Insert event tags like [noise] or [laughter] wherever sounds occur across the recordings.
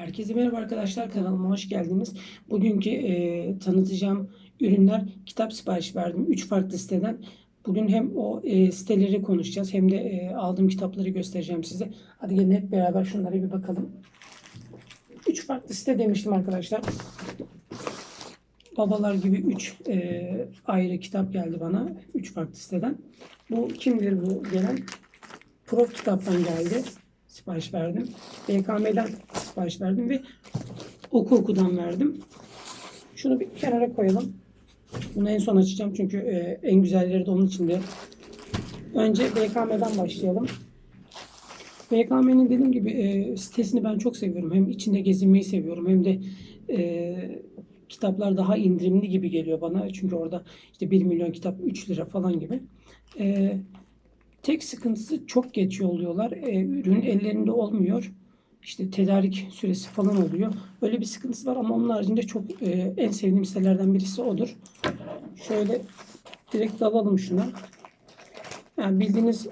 Herkese merhaba arkadaşlar kanalıma hoş geldiniz. Bugünkü e, tanıtacağım ürünler kitap sipariş verdim 3 farklı siteden. Bugün hem o e, siteleri konuşacağız hem de e, aldığım kitapları göstereceğim size. Hadi gelin hep beraber şunlara bir bakalım. 3 farklı site demiştim arkadaşlar. Babalar gibi 3 ayrı kitap geldi bana 3 farklı siteden. Bu kimdir bu gelen? Prof kitaptan geldi. Sipariş verdim. BKM'den sipariş verdim ve oku okudan verdim. Şunu bir kenara koyalım. Bunu en son açacağım çünkü e, en güzelleri de onun içinde. Önce BKM'den başlayalım. BKM'nin dediğim gibi e, sitesini ben çok seviyorum. Hem içinde gezinmeyi seviyorum hem de e, kitaplar daha indirimli gibi geliyor bana. Çünkü orada işte 1 milyon kitap 3 lira falan gibi. E, tek sıkıntısı çok geç yolluyorlar. E, ürün ellerinde olmuyor. İşte tedarik süresi falan oluyor. Öyle bir sıkıntısı var ama onun haricinde çok e, en sevdiğim sitelerden birisi odur. Şöyle direkt alalım şuna. Yani bildiğiniz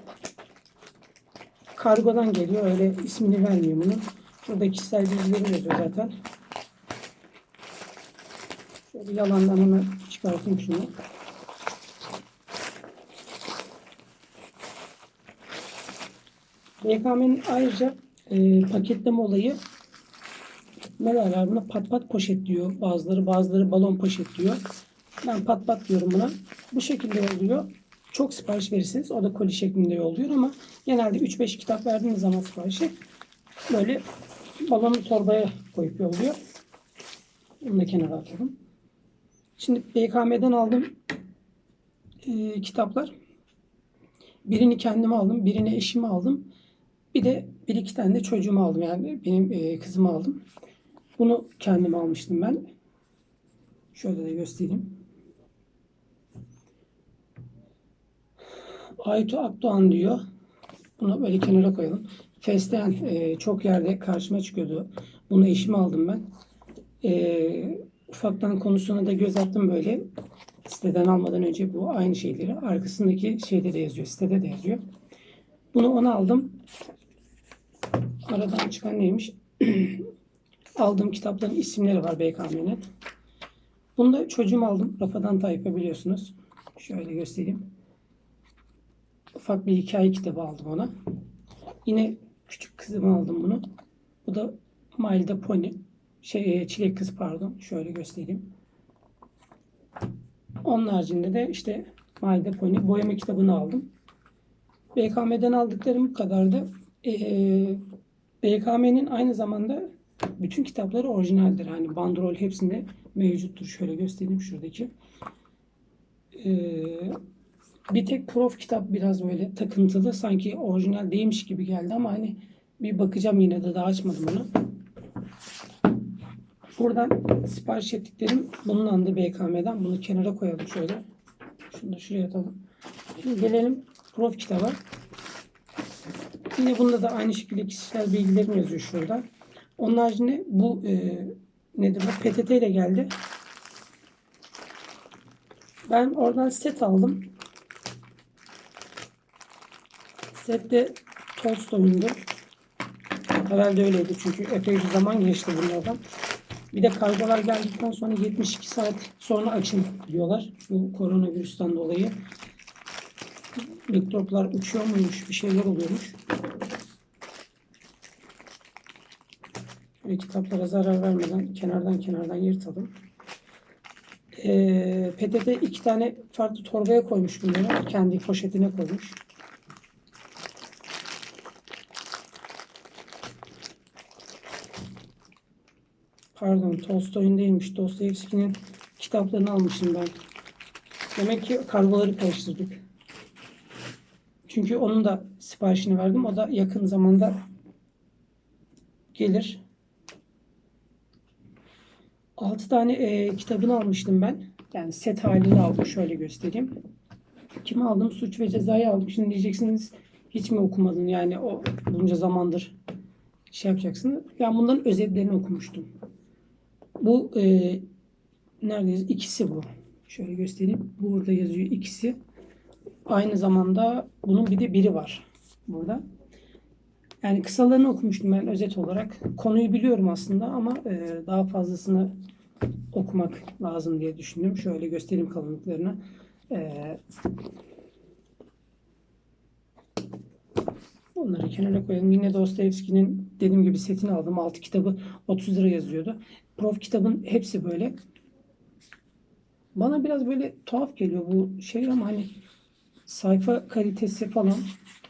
kargodan geliyor. Öyle ismini vermiyor bunun. Şurada kişisel bilgileri yazıyor zaten. Şöyle yalandan hemen çıkartayım şunu. BKM'nin ayrıca e, paketleme olayı ne buna? Pat pat poşet diyor bazıları. Bazıları balon poşet diyor. Ben pat pat diyorum buna. Bu şekilde oluyor. Çok sipariş verirsiniz. O da koli şeklinde yolluyor ama genelde 3-5 kitap verdiğiniz zaman siparişi böyle balon torbaya koyup yolluyor. Bunu da kenara atalım. Şimdi BKM'den aldığım e, kitaplar. Birini kendime aldım. Birini eşime aldım. Bir de bir iki tane de çocuğumu aldım. Yani benim e, kızımı aldım. Bunu kendime almıştım ben. Şöyle de göstereyim. Aytu Akdoğan diyor. Bunu böyle kenara koyalım. Fesleğen e, çok yerde karşıma çıkıyordu. Bunu eşime aldım ben. E, ufaktan konusuna da göz attım böyle. Siteden almadan önce bu aynı şeyleri. Arkasındaki şeyde de yazıyor. Sitede de yazıyor. Bunu ona aldım. Aradan çıkan neymiş? [clears throat] Aldığım kitapların isimleri var BKM'nin. Bunu da çocuğum aldım. Rafadan Tayfa biliyorsunuz. Şöyle göstereyim. Ufak bir hikaye kitabı aldım ona. Yine küçük kızıma aldım bunu. Bu da Little Pony. Şey, çilek kız pardon. Şöyle göstereyim. Onun haricinde de işte Little Pony boyama kitabını aldım. BKM'den aldıklarım bu kadardı. Ee, BKM'nin aynı zamanda bütün kitapları orijinaldir. Hani bandrol hepsinde mevcuttur. Şöyle göstereyim şuradaki. Ee, bir tek prof kitap biraz böyle takıntılı. Sanki orijinal değilmiş gibi geldi ama hani bir bakacağım yine de daha açmadım onu. Buradan sipariş ettiklerim bunun andı BKM'den. Bunu kenara koyalım şöyle. Şunu da şuraya atalım. Şimdi gelelim prof kitaba. Yine bunda da aynı şekilde kişisel bilgilerim yazıyor şurada. Onun haricinde bu e, nedir bu? PTT ile geldi. Ben oradan set aldım. Sette Tolstoy'undu. Herhalde öyleydi çünkü epey bir zaman geçti bunlardan. Bir de kargolar geldikten sonra 72 saat sonra açın diyorlar. Bu koronavirüsten dolayı. Mikroplar uçuyor muymuş, bir şeyler oluyormuş. Böyle kitaplara zarar vermeden kenardan kenardan yırtalım. Ee, PTT iki tane farklı torbaya koymuş bunları. Kendi poşetine koymuş. Pardon Tolstoy'un değilmiş. Dostoyevski'nin kitaplarını almışım ben. Demek ki kargoları karıştırdık. Çünkü onun da siparişini verdim. O da yakın zamanda gelir. 6 tane e, kitabını almıştım ben. Yani set halini aldım. Şöyle göstereyim. Kimi aldım? Suç ve Ceza'yı aldım. Şimdi diyeceksiniz hiç mi okumadın? Yani o bunca zamandır şey yapacaksınız. Ben bunların özetlerini okumuştum. Bu e, neredeyiz? İkisi bu. Şöyle göstereyim. Burada yazıyor ikisi. Aynı zamanda bunun bir de biri var burada. Yani kısalarını okumuştum ben özet olarak. Konuyu biliyorum aslında ama e, daha fazlasını okumak lazım diye düşündüm. Şöyle göstereyim kalınlıklarını. E, Onları kenara koyalım. Yine Dostoyevski'nin dediğim gibi setini aldım. 6 kitabı 30 lira yazıyordu. Prof kitabın hepsi böyle. Bana biraz böyle tuhaf geliyor bu şey ama hani sayfa kalitesi falan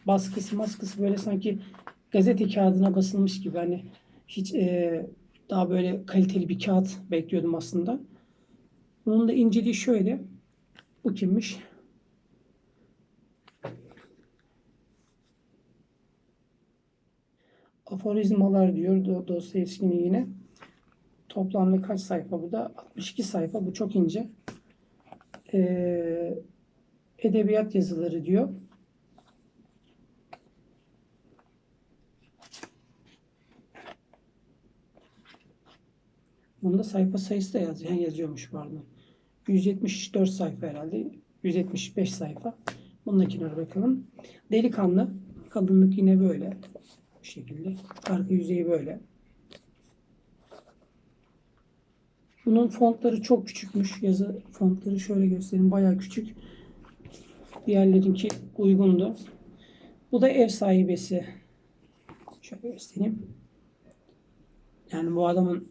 baskısı maskısı böyle sanki gazete kağıdına basılmış gibi hani hiç e, daha böyle kaliteli bir kağıt bekliyordum aslında. Bunun da inceliği şöyle. Bu kimmiş? Aforizmalar diyor Do- Dostoyevski'nin yine. Toplamda kaç sayfa bu da? 62 sayfa. Bu çok ince. Ee, edebiyat yazıları diyor. Bunda sayfa sayısı da yazıyor. Yani yazıyormuş pardon. 174 sayfa herhalde. 175 sayfa. Kenara bakalım. Delikanlı. Kalınlık yine böyle. Bu şekilde. Arka yüzeyi böyle. Bunun fontları çok küçükmüş. Yazı fontları şöyle göstereyim. Bayağı küçük. Diğerlerinki uygundu. Bu da ev sahibesi. Şöyle göstereyim. Yani bu adamın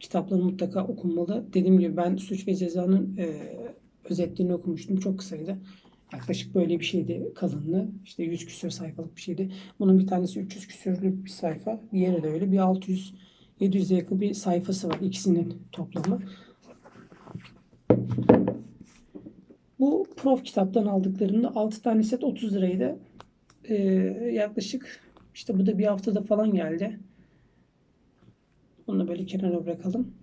kitapları mutlaka okunmalı. Dediğim gibi ben Suç ve Ceza'nın e, özetlerini okumuştum. Çok kısaydı. Yaklaşık böyle bir şeydi kalınlığı. İşte 100 küsur sayfalık bir şeydi. Bunun bir tanesi 300 küsürlük bir sayfa. Diğeri de öyle. Bir 600 700'e yakın bir sayfası var. ikisinin toplamı. Bu prof kitaptan aldıklarımda 6 tane set 30 liraydı. Ee, yaklaşık işte bu da bir haftada falan geldi. Onu böyle kenara bırakalım.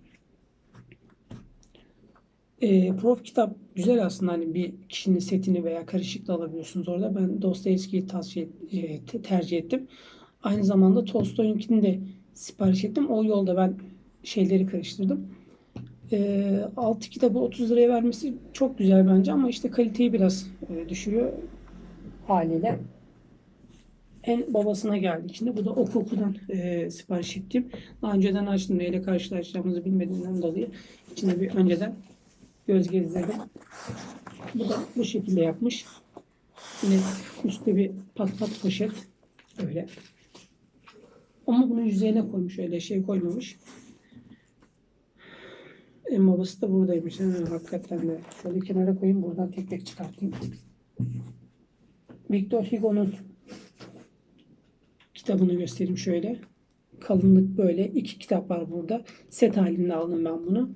Ee, prof kitap güzel aslında hani bir kişinin setini veya karışık da alabiliyorsunuz orada. Ben Dostoyevski'yi tavsiye e, te- tercih ettim. Aynı zamanda Tolstoy'unkini de sipariş ettim. O yolda ben şeyleri karıştırdım. Ee, 6 kitabı 30 liraya vermesi çok güzel bence ama işte kaliteyi biraz e, düşürüyor haliyle. En babasına geldi içinde. Bu da Okoku'dan e, sipariş ettim. Daha önceden açtım. Neyle karşılaşacağımızı bilmediğimden dolayı içine bir önceden göz gezdirdim. Bu da bu şekilde yapmış. Yine üstte bir pat pat poşet. Öyle. Ama bunu yüzeyine koymuş. Öyle şey koymamış. En babası da buradaymış. Ha, hakikaten de. Şöyle kenara koyayım. Buradan tek tek çıkartayım. Victor Hugo'nun kitabını göstereyim şöyle. Kalınlık böyle. iki kitap var burada. Set halinde aldım ben bunu.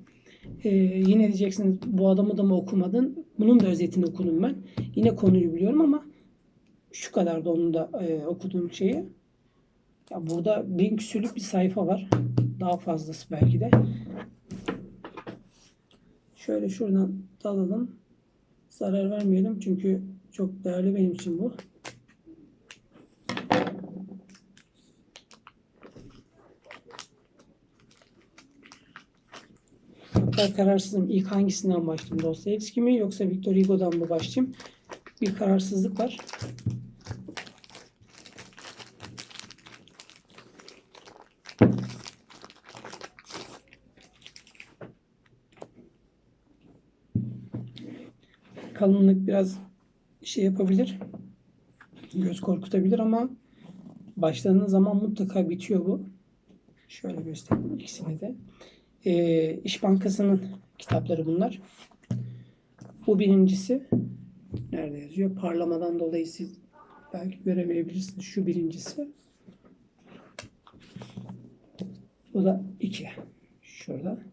Ee, yine diyeceksiniz bu adamı da mı okumadın? Bunun da özetini okudum ben. Yine konuyu biliyorum ama şu kadar da onun da e, okuduğum şeyi. Ya burada bin küsürlük bir sayfa var. Daha fazlası belki de. Şöyle şuradan dalalım. Zarar vermeyelim çünkü çok değerli benim için bu. Hatta kararsızım. İlk hangisinden başlayayım? Dostoyevski mi yoksa Victor Hugo'dan mı başlayayım? Bir kararsızlık var. Kalınlık biraz şey yapabilir. Göz korkutabilir ama başladığınız zaman mutlaka bitiyor bu. Şöyle göstereyim ikisini de. Ee, İş Bankası'nın kitapları bunlar. Bu birincisi. Nerede yazıyor? Parlamadan dolayı siz belki göremeyebilirsiniz. Şu birincisi. Bu da iki. Şurada.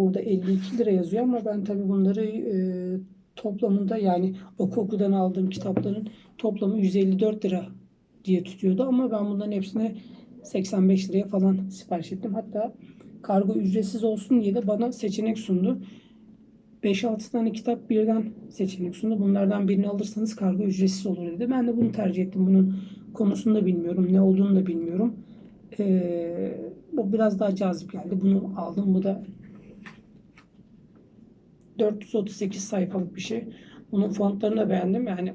Burada 52 lira yazıyor ama ben tabii bunları e, toplamında yani oku okudan aldığım kitapların toplamı 154 lira diye tutuyordu ama ben bunların hepsine 85 liraya falan sipariş ettim. Hatta kargo ücretsiz olsun diye de bana seçenek sundu. 5-6 tane kitap birden seçenek sundu. Bunlardan birini alırsanız kargo ücretsiz olur dedi. Ben de bunu tercih ettim. Bunun konusunu da bilmiyorum. Ne olduğunu da bilmiyorum. Ee, bu biraz daha cazip geldi. Bunu aldım. Bu da 438 sayfalık bir şey. Bunun fontlarını da beğendim. Yani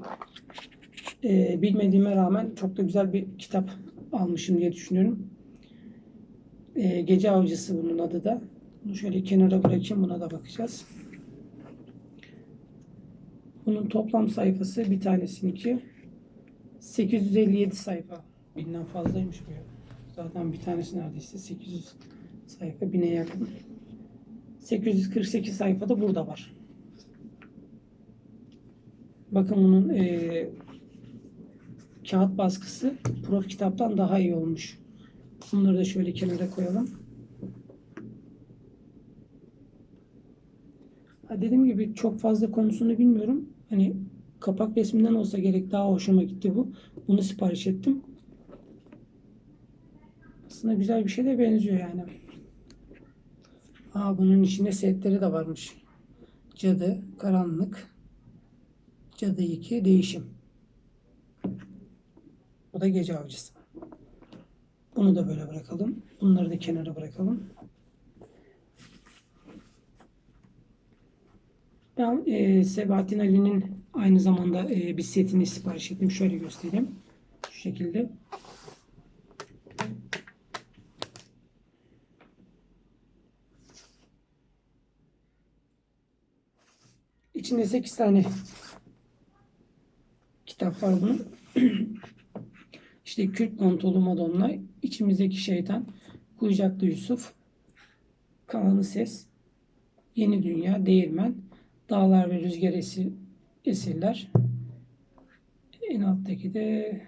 e, bilmediğime rağmen çok da güzel bir kitap almışım diye düşünüyorum. E, Gece Avcısı bunun adı da. Bunu şöyle kenara bırakayım. Buna da bakacağız. Bunun toplam sayfası bir tanesininki 857 sayfa. Binden fazlaymış bu. Zaten bir tanesi neredeyse 800 sayfa. Bine yakın. 848 sayfada burada var. Bakın bunun eee, kağıt baskısı prof kitaptan daha iyi olmuş. Bunları da şöyle kenara koyalım. Dediğim gibi çok fazla konusunu bilmiyorum. Hani kapak resminden olsa gerek daha hoşuma gitti bu. Bunu sipariş ettim. Aslında güzel bir şey de benziyor yani. Aa bunun içinde setleri de varmış. Cadı, karanlık, cadı 2, değişim. Bu da gece avcısı. Bunu da böyle bırakalım. Bunları da kenara bırakalım. Ben e, Sebahattin Ali'nin aynı zamanda e, bir setini sipariş ettim. Şöyle göstereyim. Şu şekilde. İçinde 8 tane kitap var bunun. [clears throat] işte Kürt Mantolu Madonna, İçimizdeki Şeytan, Kuyucaklı Yusuf, Kaan'ı Ses, Yeni Dünya, Değirmen, Dağlar ve Rüzgar Esir, Esirler. En alttaki de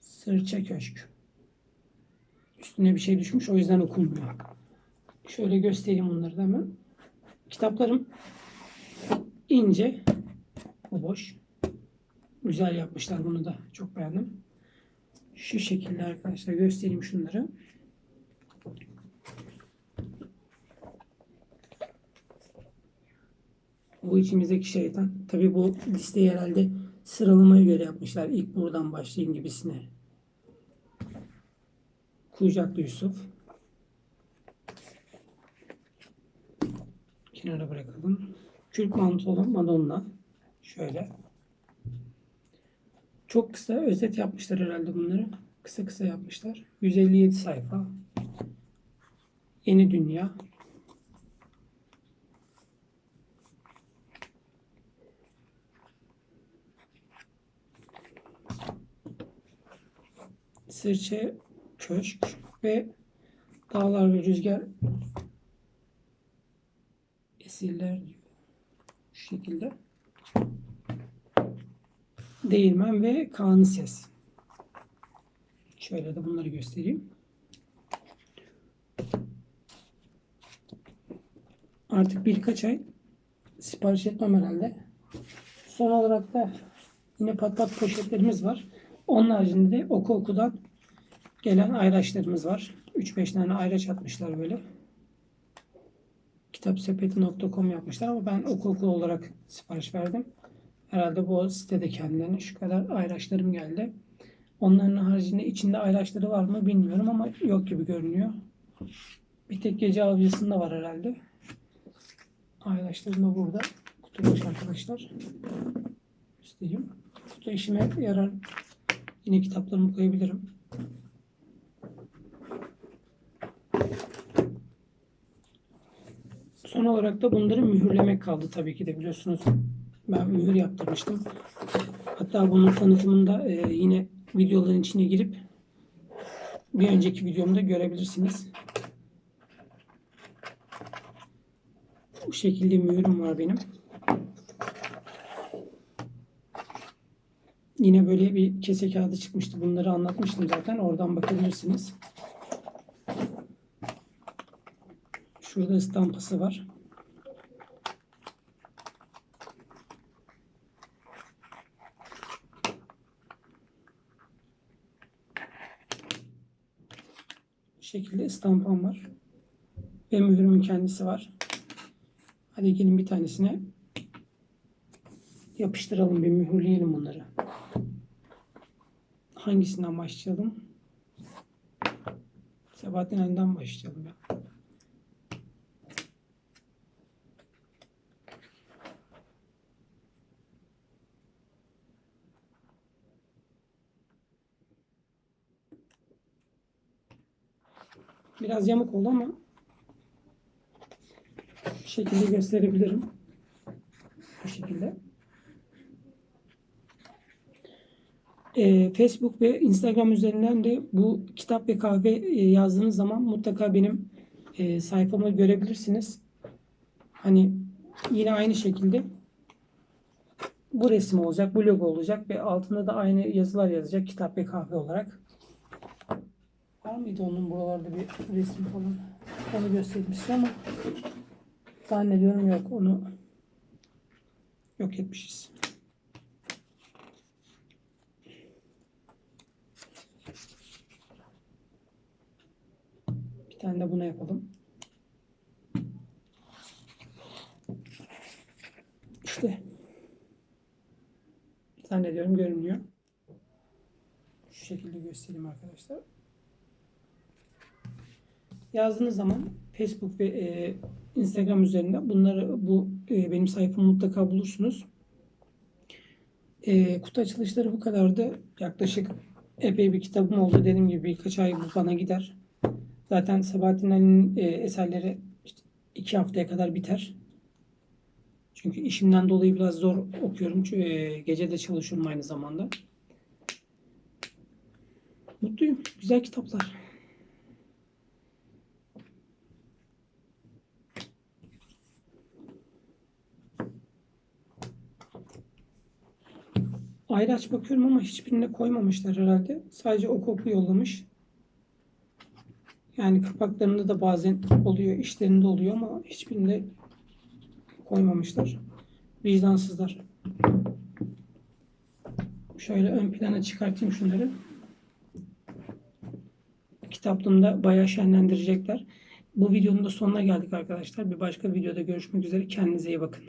Sırça Köşk. Üstüne bir şey düşmüş o yüzden okunmuyor. Şöyle göstereyim bunları da hemen. Kitaplarım ince. Bu boş. Güzel yapmışlar bunu da. Çok beğendim. Şu şekilde arkadaşlar göstereyim şunları. Bu içimizdeki şeytan. Tabi bu listeyi herhalde sıralamaya göre yapmışlar. İlk buradan başlayayım gibisine. Kucaklı Yusuf. Kenara bırakalım. Kürk mantolu Madonna. Şöyle. Çok kısa özet yapmışlar herhalde bunları. Kısa kısa yapmışlar. 157 sayfa. Yeni Dünya. Sırça Köşk ve Dağlar ve Rüzgar Esirler diyor. Şu şekilde. Değirmen ve Kaan'ı ses. Şöyle de bunları göstereyim. Artık birkaç ay sipariş etmem herhalde. Son olarak da yine pat pat poşetlerimiz var. Onun haricinde de oku okudan gelen ayraçlarımız var. 3-5 tane ayraç atmışlar böyle. Kitapsepeti.com yapmışlar ama ben oku oku olarak sipariş verdim. Herhalde bu sitede kendilerine şu kadar ayraçlarım geldi. Onların haricinde içinde ayraçları var mı bilmiyorum ama yok gibi görünüyor. Bir tek gece avcısında var herhalde. Ayraçlarım da burada. Kutu arkadaşlar. Göstereyim. Kutu işime yarar. Yine kitaplarımı koyabilirim. Son olarak da bunları mühürlemek kaldı tabii ki de biliyorsunuz. Ben mühür yaptırmıştım. Hatta bunun tanıtımında e, yine videoların içine girip bir önceki videomda görebilirsiniz. Bu şekilde mühürüm var benim. Yine böyle bir kese kağıdı çıkmıştı. Bunları anlatmıştım zaten. Oradan bakabilirsiniz. Şurada estampası var. Bu şekilde estampam var. Ve mührümün kendisi var. Hadi gelin bir tanesine yapıştıralım bir mühürleyelim bunları. Hangisinden başlayalım? Sebahattin Ali'den başlayalım ya. Biraz yamuk oldu ama bir şekilde gösterebilirim. Bu şekilde. Ee, Facebook ve Instagram üzerinden de bu kitap ve kahve e, yazdığınız zaman mutlaka benim e, sayfamı görebilirsiniz. Hani yine aynı şekilde bu resim olacak, bu logo olacak ve altında da aynı yazılar yazacak kitap ve kahve olarak. Var mıydı onun buralarda bir resim falan? Onu göstermişti ama zannediyorum yok. Onu yok etmişiz. Bir tane de buna yapalım. İşte zannediyorum görünüyor. Şu şekilde göstereyim arkadaşlar. Yazdığınız zaman Facebook ve e, Instagram üzerinde bunları bu e, benim sayfamı mutlaka bulursunuz. E, kutu açılışları bu kadardı. Yaklaşık epey bir kitabım oldu. Dediğim gibi birkaç ay bu bana gider. Zaten Sabahattin Ali'nin e, eserleri işte iki haftaya kadar biter. Çünkü işimden dolayı biraz zor okuyorum. Çünkü e, gece de çalışıyorum aynı zamanda. Mutluyum. Güzel kitaplar. Ayrı aç bakıyorum ama hiçbirine koymamışlar herhalde. Sadece o kopu yollamış. Yani kapaklarında da bazen oluyor, işlerinde oluyor ama hiçbirinde koymamışlar. Vicdansızlar. Şöyle ön plana çıkartayım şunları. Kitaplığımda bayağı şenlendirecekler. Bu videonun da sonuna geldik arkadaşlar. Bir başka videoda görüşmek üzere. Kendinize iyi bakın.